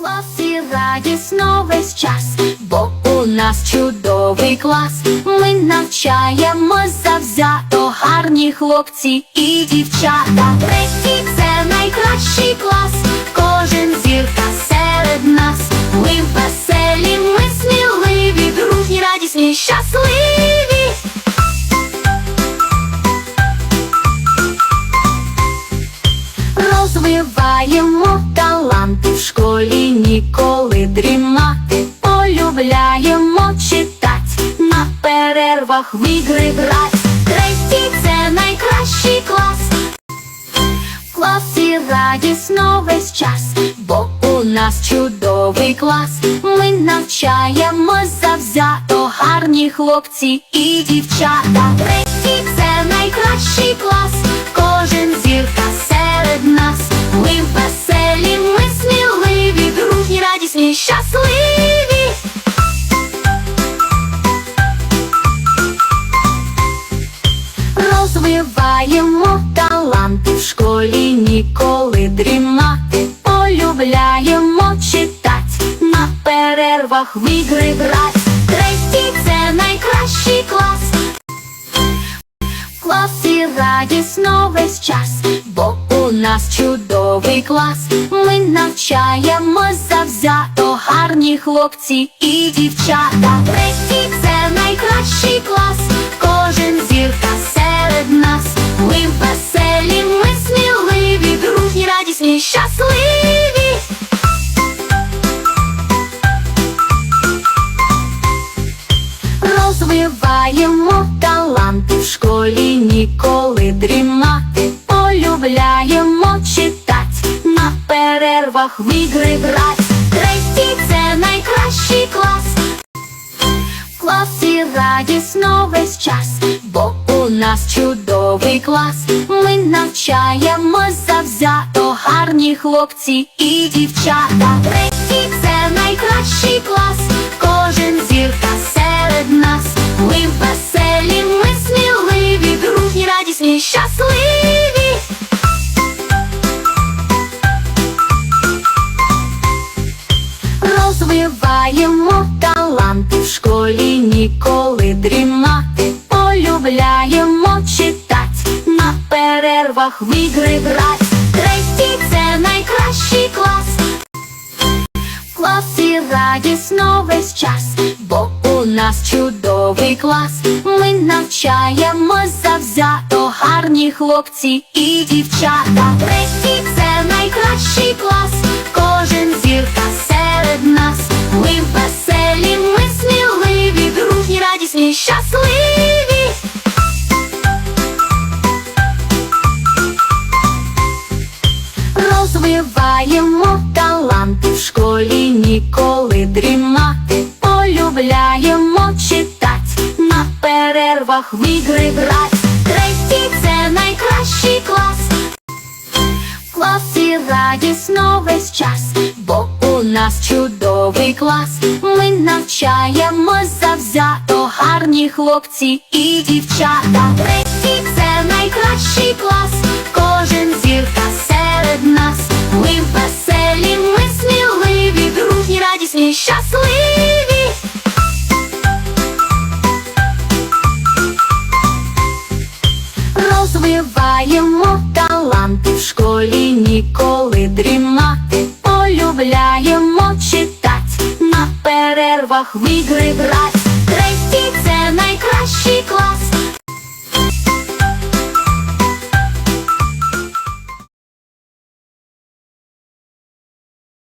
класі радісно весь час, бо у нас чудовий клас. Ми навчаємось завзято, гарні хлопці і дівчата. Третій це найкращий клас, кожен зірка серед нас. Ми веселі, ми сміливі, дружні, радісні, щасливі. Розвиваємо таланти в школі, ніколи дрімати. Полюбляємо читать, на перервах в ігри грать. Третій це найкращий клас. В класі радісно весь час, бо у нас чудовий клас. Ми навчаємось завзято, гарні хлопці і дівчата. Третій це найкращий клас, перервах в ігри грать. Третій це найкращий клас. В класі радісно весь час, бо у нас чудовий клас. Ми навчаємось завзято, гарні хлопці і дівчата. Третій це найкращий перервах в ігри грать. Третій це найкращий клас. В класі радісно весь час, бо у нас чудовий клас. Ми навчаємось завзято, гарні хлопці і дівчата. Третій це найкращий клас, кожен зірка серед нас. Ми веселі, ми сміливі, дружні, радісні, щасливі. Розвиваємо таланти в школі, ніколи дрімати. Полюбляємо читать, на перервах в ігри грать. Третій це найкращий клас. В класі радісно весь час, бо у нас чудовий клас. Ми навчаємось завзято, гарні хлопці і дівчата. Третій це найкращий клас, радісні, щасливі. Розвиваємо таланти в школі, ніколи дрімати. Полюбляємо читать, на перервах в ігри грать. Третій це найкращий клас. В класі радісно весь час, бо у нас чудовий клас. Ми навчаємось завзято, гарні хлопці і дівчата. Третій це найкращий клас, кожен зірка серед нас. Ми веселі, ми сміливі, дружні, радісні, щасливі. Розвиваємо таланти в школі, ніколи дрімати. Полюбляємо читать, на перервах в ігри грать.